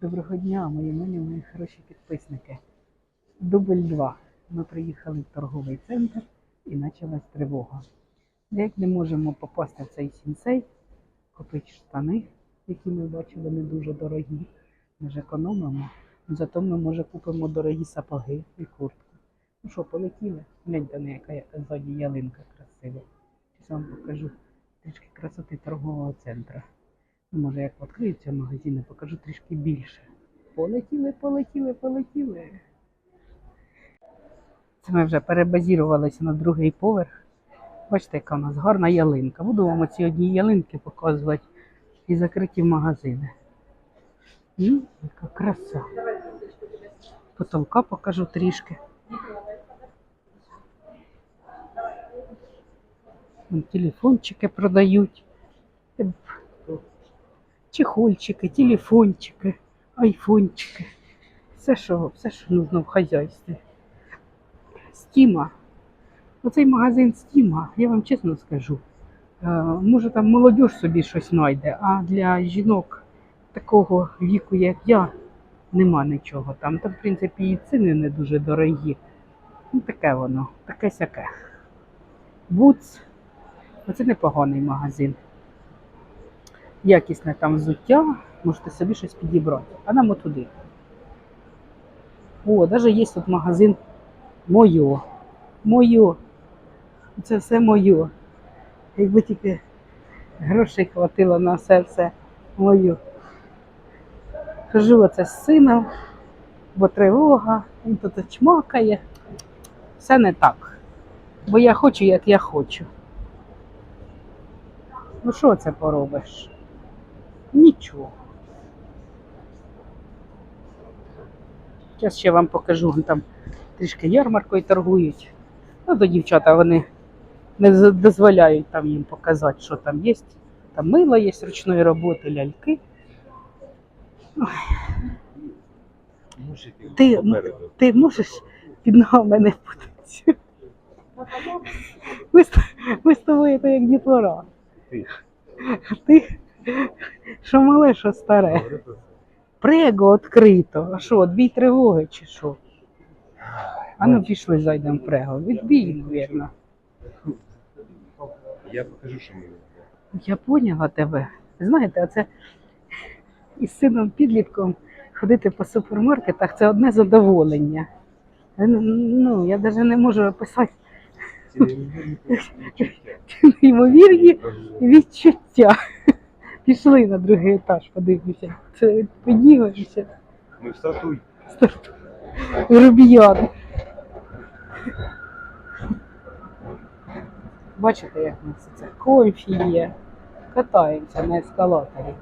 Доброго дня, мої милі, мої хороші підписники. Дубль 2. Ми приїхали в торговий центр і почалась тривога. Як не можемо попасти в цей сінсей, купити штани, які ми бачили не дуже дорогі. Ми ж економимо. Зато ми, може, купимо дорогі сапоги і куртку. Ну що, полетіли? Гляньте, яка яка ззаді ялинка красива. Зараз вам покажу трішки красоти торгового центру. Може, як відкриються магазини, покажу трішки більше. Полетіли, полетіли, полетіли. Це ми вже перебазірувалися на другий поверх. Бачите, яка у нас гарна ялинка. Буду вам оці одні ялинки показувати і закриті магазини. М, яка краса. Потолка покажу трішки. Телефончики продають. Чехольчики, телефончики, айфончики. Все, що, все, що нужно в хазяйстві. Стіма. Оцей магазин Стіма, я вам чесно скажу. е, Може там молодь собі щось знайде, а для жінок такого віку, як я, нема нічого там. Там, в принципі, і ціни не дуже дорогі. Ну, таке воно, таке сяке. Буц. Оце непоганий магазин. Якісне там взуття, можете собі щось підібрати. А нам отуди. О, навіть є тут магазин Моє. Моє. Це все моє. Якби тільки грошей хватило на все все моє. Хожу оце з сином, бо тривога, він тут чмакає. Все не так. Бо я хочу, як я хочу. Ну що це поробиш? Нічого. Зараз ще вам покажу, там трішки ярмаркою торгують. Ну, то дівчата вони не дозволяють там їм показати, що там є. Там мило є ручної роботи, ляльки. Ти- Ти можеш під ногами не путатися? Ми, ми з тобою то як дітвора. Ти. Ти що мале, що старе. Прего відкрито. А що, дві тривоги чи що? А ну пішли зайдемо в прего. Відбій, мабуть. Я покажу, що ми. Я поняла тебе. Знаєте, оце із сином підлітком ходити по супермаркетах це одне задоволення. Ну, я навіть не можу описати неймовірні відчуття. Пішли на другий етаж, подивимося. Це піднімемося. Ми в статуй. Рубіян. Бачите, як ми це комфі є. Катаємося на ескалаторі.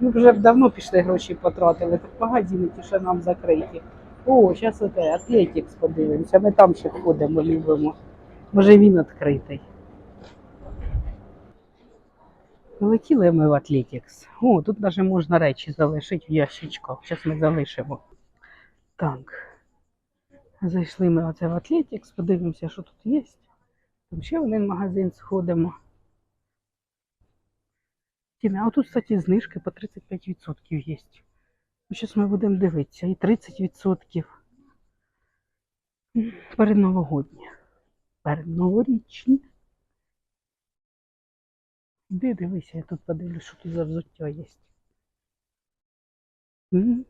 Ми вже давно пішли гроші потратили, так магазини ті, що нам закриті. О, зараз оте, Атлетікс подивимося. Ми там ще ходимо, любимо. Може він відкритий. Полетіли ми в Атлетікс. О, тут навіть можна речі залишити в ящичках. Зараз ми залишимо. Так. Зайшли ми оце в Атлетікс, подивимося, що тут є. Там ще в один магазин сходимо. А тут, кстати, знижки по 35% є. Зараз ми будемо дивитися. І 30%. М, Передновогодні. Передноворічні. Де дивися, я тут подивлюсь, що тут за взуття є. М,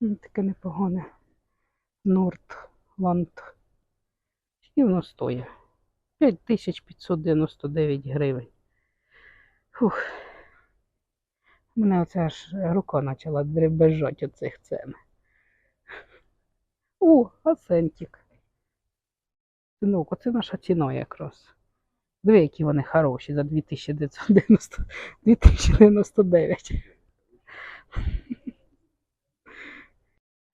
Таке непогане. Нордланд. Скільки воно стоїть? 5599 гривень. Фух. Мене оце аж рука почала дребезжати від цих цен. О, ацентик. Синок, оце наша ціна якраз. Диви, які вони хороші за 2990, 2099.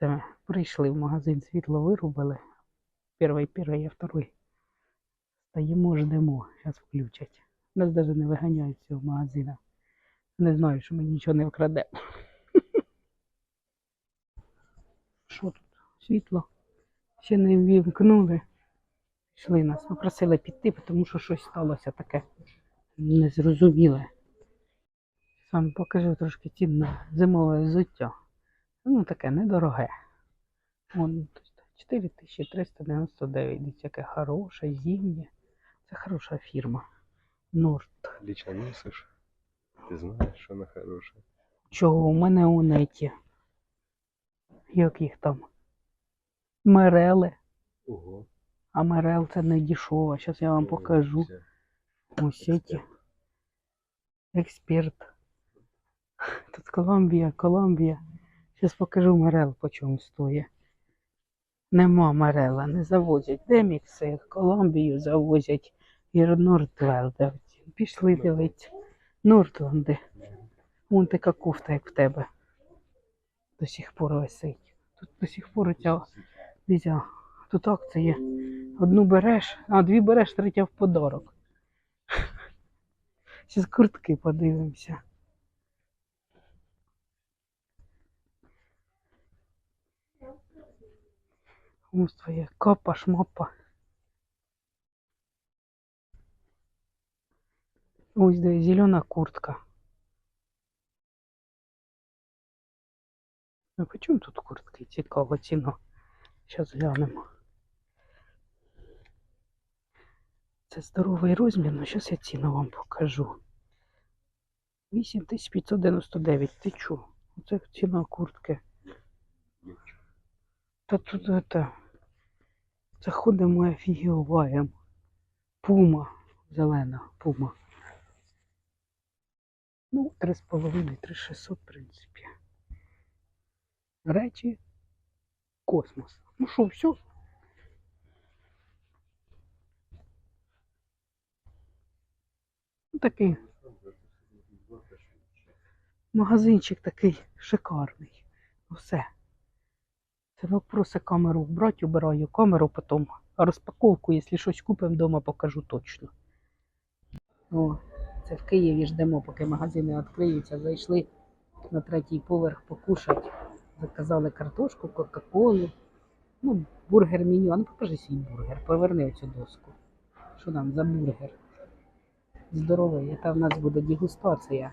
Ми прийшли в магазин, світло вирубили. Перший, перший, а второй. Стоїмо, ждемо, зараз включать. Нас навіть не виганяють з цього магазину. Не знаю, що ми нічого не вкрадемо. Що тут? Світло? Ще не ввімкнули. Пішли нас, попросили піти, тому що щось сталося таке незрозуміле. Сам покажу трошки цін на зимове взуття. Ну, таке недороге. Вон 4399. Дивіться, яке хороше, зимнє. Це хороша фірма. Норд. Лично носишь. Ты знаешь, что она хорошая. Чого у мене у неті? Як їх там? Мерели. Ого. А мерел це не дешево. Зараз я вам покажу. Ось ці. Експерт. Тут Колумбія, Колумбія. Зараз покажу мерел, по чому стоїть. Нема мерела, не завозять. Демікси, Колумбію завозять і Нордвелде. Пішли дивитися. Нордланди. Вон така кофта, як в тебе. До сих пор висить. Тут до сих пор ця тут акції. Одну береш, а дві береш, третя в подарок. Зараз куртки подивимося. Ось твоє копа, шмопа. Ось де зелена куртка. Ну, по чому тут куртки? Цікаво ціну. Зараз глянемо. Це здоровий розмір, ну зараз я ціну вам покажу. 8599. Ти чо? Оце ціна куртки. Та тут это. Це ходимо офігіваємо. Пума. Зелена пума. Ну, 3,5, 3600, в принципі. Речі. Космос. Ну що, все? Такий магазинчик такий шикарний. Ну, Все. Це просто камеру вбрати, убираю камеру, потім розпаковку, якщо щось купимо вдома, покажу точно. О, це в Києві ждемо, поки магазини відкриються. Зайшли на третій поверх покушати. Заказали картошку, Кока-Колу. Ну, бургер меню. А ну покажи свій бургер, поверни оцю доску. Що там за бургер? Здоровий, яка в нас буде дегустація.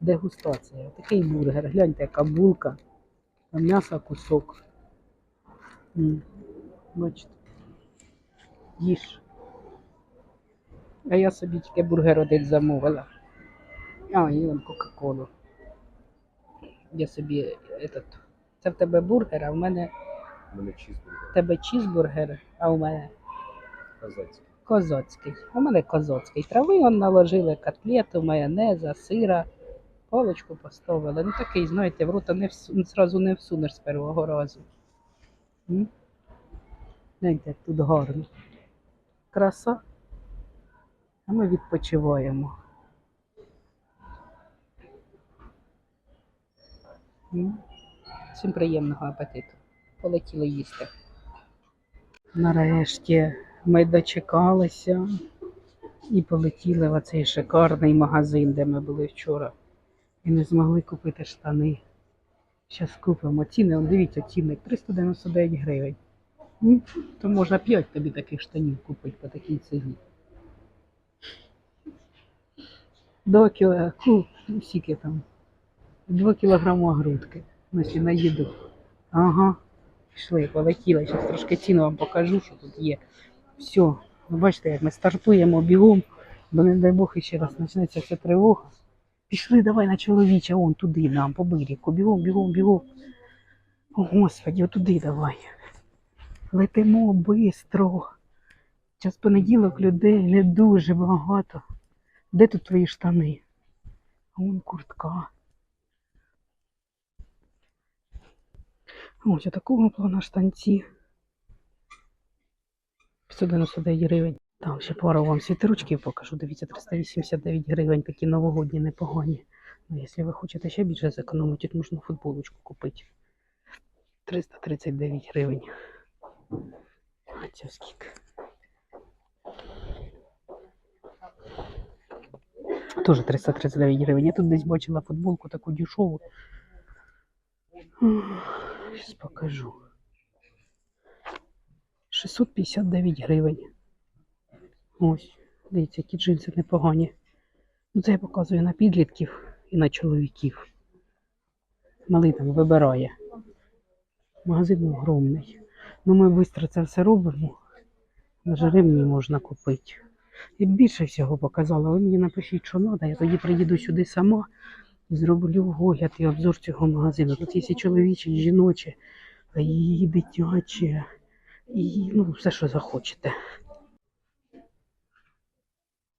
Дегустація. Такий бургер. Гляньте, яка булка. А м'яса кусок. Бачите. Їж. А я собі тільки бургер один замовила. А, і вон Кока-Колу. Я собі этот. Це в тебе бургер, а в мене У мене чизбургер. в тебе чізбургер, а у мене Казацький. Козацький. У мене козацький. Трави он наложили, котлету, майонеза, сира, паличку поставили. Ну такий, знаєте, в рота не всу, зразу не всунеш з першого разу. М? Як тут гарно. Краса. А ми відпочиваємо. Всім приємного апетиту. Полетіли їсти. Нарешті ми дочекалися і полетіли в цей шикарний магазин, де ми були вчора. І не змогли купити штани. Зараз купимо ціни. Он, дивіться, цінник 399 гривень. М, То можна 5 тобі таких штанів купити по такій ціні. До кіло, ку, скільки там? 2 кілограма грудки. Значить, на їду. Ага. Пішли, полетіли. Зараз трошки ціну вам покажу, що тут є. Все, ви бачите, як ми стартуємо бігом, бо не дай Бог ще раз почнеться ця тривога. Пішли, давай на чоловіча, он туди нам, по берегу. Бігом, бігом, бігом. О, Господи, отуди давай. Летимо бистро. Час понеділок людей не дуже багато. Де тут твої штани? А вон куртка. Ось такого плана штанці. 599 гривень. Там ще пару вам світерочків покажу. Дивіться, 389 гривень, такі новогодні непогані. Ну, якщо ви хочете ще більше зекономити, то можна футболочку купити. 339 гривень. А це скільки? Тоже 339 гривень. Я тут десь бачила футболку таку дешеву. Зараз покажу. 659 гривень. Ось, дивіться, які джинси непогані. Ну, це я показую на підлітків. і на чоловіків. Малий там вибирає. Магазин огромний. Ну ми швидко це все робимо. На ремні можна купити. І більше всього показала. Ви мені напишіть, що треба, я тоді приїду сюди сама і зроблю огляд і обзор цього магазину. Тут є чоловічі, і жіночі, і дитячі, і ну, все, що захочете.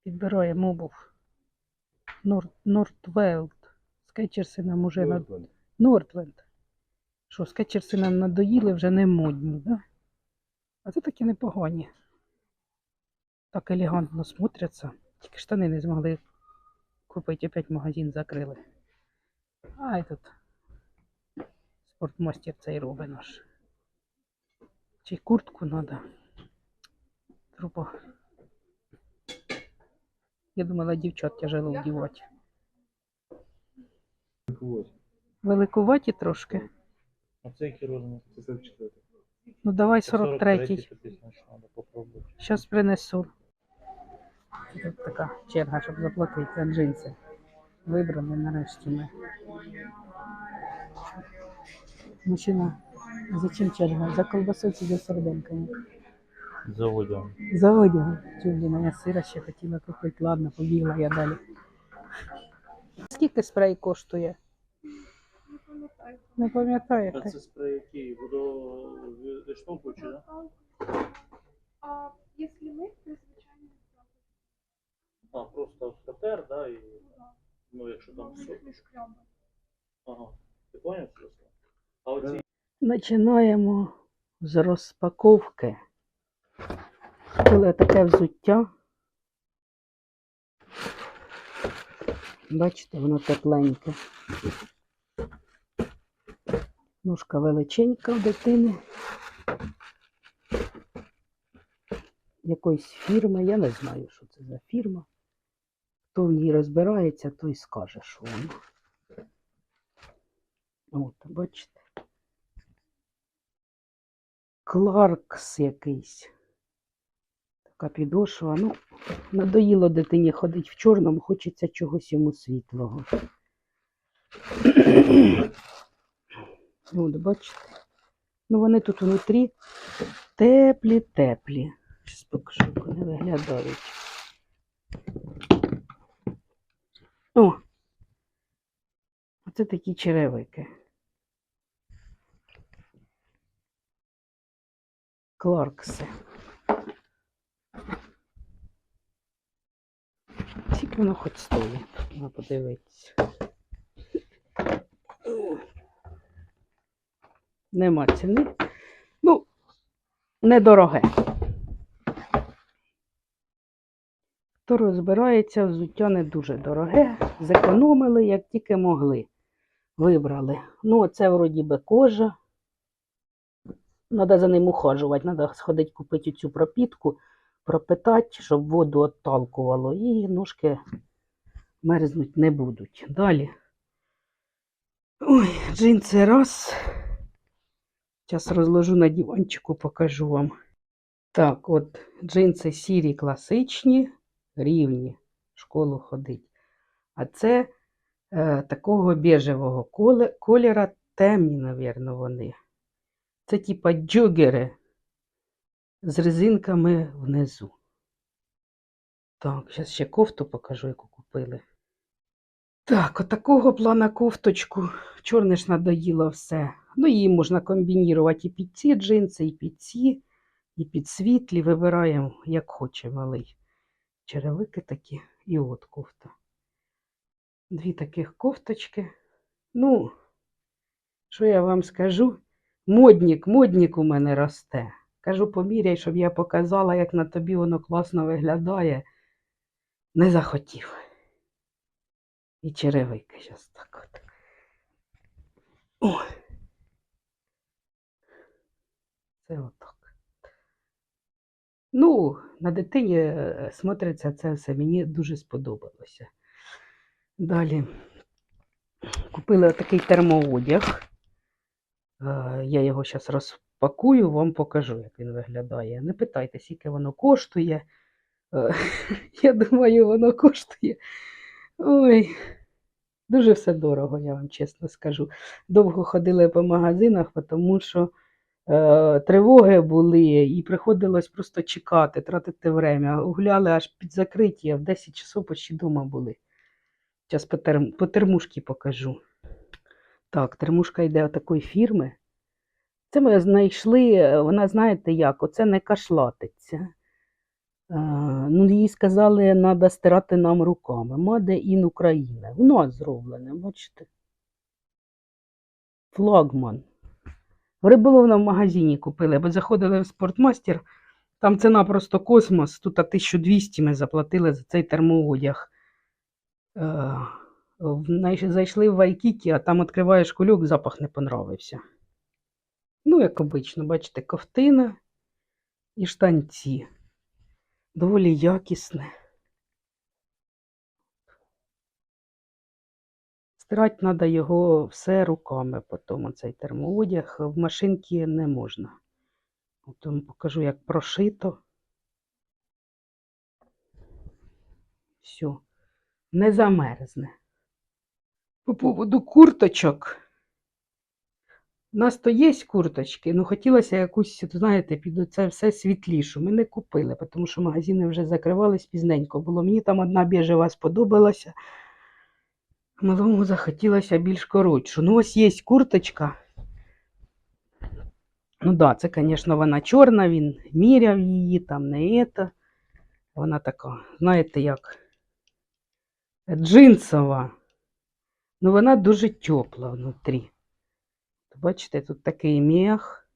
Підбираємо обув. Норд, Нордвелд. Скетчерси нам уже на Нортленд. Що, скетчерси нам надоїли, вже не модні, да? А це такі непогані. Так елегантно смотряться. Тільки штани не змогли купити, опять магазин закрили. А і тут спортмастер цей робить наш. Чи куртку треба. Труба. Я думала, дівчат тяжело вдівати. Великуваті трошки. А це який розмір? Це 44. Ну давай 43-й. то пізно, що треба попробувати. Зараз принесу. Тут така черга, щоб заплатити за джинси. Вибрали нарешті ми. Мужчина, зачем черга? За колбасою чи за серденьками? За одягом. За одягом. Чудина, я сира ще хотіла купити. Ладно, побігла я далі. Скільки спрей коштує? Не пам'ятаєте? А це спрей який? Водовиштовхуючий, да? А если мы, то звичайно А, просто скатер, да, і ну, якщо там все. Ага. Ти поняв, що це? А оці Починаємо з розпаковки. Купили таке взуття. Бачите, воно тепленьке. Ножка величенька в дитини. Якоїсь фірми, я не знаю, що це за фірма. Хто в ній розбирається, той скаже, що воно. От, бачите. Кларкс якийсь. Така підошва. Ну, надоїло дитині ходити в чорному, хочеться чогось йому світлого. От, бачите. Ну, вони тут внутрі теплі-теплі. Щас покажу, вони виглядають. О! Оце такі черевики. Кларкси. Скільки воно хоч стоїть? Треба подивитися. Нема ціни. Ну, недороге. Хто розбирається, взуття не дуже дороге. Зекономили, як тільки могли. Вибрали. Ну, це вроді би кожа. Треба за ним ухажувати. Треба сходити купити цю пропітку, пропитати, щоб воду отталкувало, і ножки мерзнуть не будуть. Далі. Ой, джинси раз. Зараз розложу на диванчику, покажу вам. Так, от джинси сірі класичні, рівні, школу ходить. А це е, такого біжевого кольора, темні, мабуть, вони. Це типа джогери з резинками внизу. Так, зараз ще кофту покажу, яку купили. Так, отакого плана кофточку. Чорне ж надоїло все. Ну, її можна комбінірувати і під ці джинси, і під ці, і під світлі. Вибираємо, як хоче малий. Черевики такі і от кофта. Дві таких кофточки. Ну, що я вам скажу? Моднік, моднік у мене росте. Кажу, поміряй, щоб я показала, як на тобі воно класно виглядає. Не захотів. І черевики зараз так от. О. Це отак. Ну, на дитині е, смотриться це все. Мені дуже сподобалося. Далі купили такий термоодяг. Е, Я його зараз розпакую, вам покажу, як він виглядає. Не питайте, скільки воно коштує. Е, Я думаю, воно коштує. Ой, Дуже все дорого, я вам чесно скажу. Довго ходили по магазинах, тому що е, тривоги були і приходилось просто чекати, тратити время. Гуляли аж під закриття, в 10 часов почти вдома були. Зараз по, терм, по термушки покажу. Так, термушка йде такої фірми. Це ми знайшли, е, вона знаєте як, оце не кашлатиться. Е, ну, їй сказали, треба стирати нам руками. Маде ін Україна. В нас зроблене, бачите. Флагман. В риболовному магазині купили, бо заходили в спортмастер, там ціна просто космос. Тут 1200 ми заплатили за цей термоодяг. Зайшли в Вайкікі, а там відкриваєш кульок, запах не понравився. Ну, як обично, бачите, ковтина і штанці. Доволі якісне. Стирати треба його все руками, потім цей термоодяг. В машинці не можна. От вам покажу, як прошито. Все, не замерзне. По поводу курточок. У нас то є курточки, ну хотілося якусь, знаєте, під це все світлішу. Ми не купили, тому що магазини вже закривались пізненько було. Мені там одна біжева сподобалася. Малому захотілося більш коротшу. Ну, ось є курточка. Ну так, да, це, звісно, вона чорна, він міряв її, там не це. Вона така, знаєте, як джинсова. Ну, вона дуже тепла внутрі. Бачите, тут такий мех.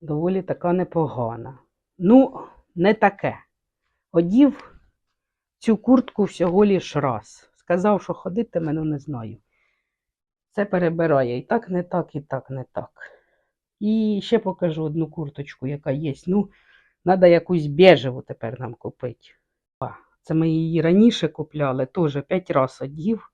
Доволі така непогана. Ну, не таке. Одів цю куртку всього лиш раз. Сказав, що ходитиме, ну не знаю. Це перебирає і так, не так, і так, не так. І ще покажу одну курточку, яка є. Ну, треба якусь біжеву тепер нам купити. Це ми її раніше купляли, теж 5 разів одів.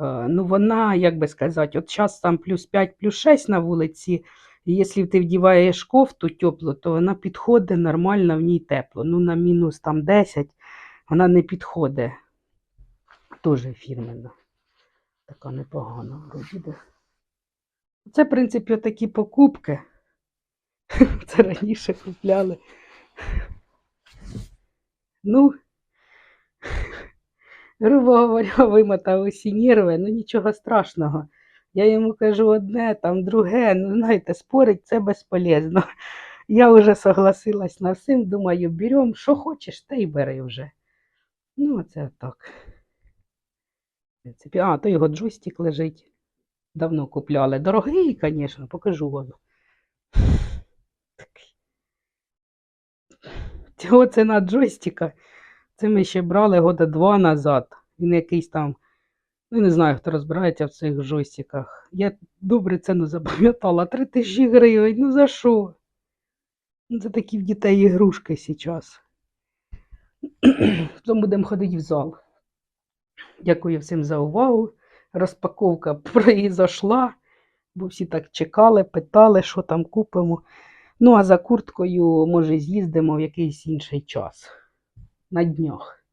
Е, Ну, вона, як би сказати, от зараз там плюс 5, плюс 6 на вулиці. І якщо ти вдіваєш кофту теплу, то вона підходить нормально, в ній тепло. Ну, на мінус там 10 вона не підходить. Теж фірменна. Така непогана вроді. Це, в принципі, такі покупки. Це раніше купляли. Ну, грубо говоря, вимотав усі нерви, ну нічого страшного. Я йому кажу одне, там друге, ну знаєте, спорить це безполезно. Я вже согласилась на всім, думаю, берем, що хочеш, те й бери вже. Ну, це так. А, то його джойстик лежить. Давно купляли. Дорогий, звісно, покажу вам. Цього ціна джойстика. Це ми ще брали года два назад. Він якийсь там, ну не знаю, хто розбирається в цих джойстиках. Я добре ціну запам'ятала. 3 тисячі гривень. Ну за що? Ну, Це такі в дітей ігрушки зараз. Потім будемо ходити в зал. Дякую всім за увагу. Розпаковка произошла, бо всі так чекали, питали, що там купимо. Ну, а за курткою, може, з'їздимо в якийсь інший час. На днях.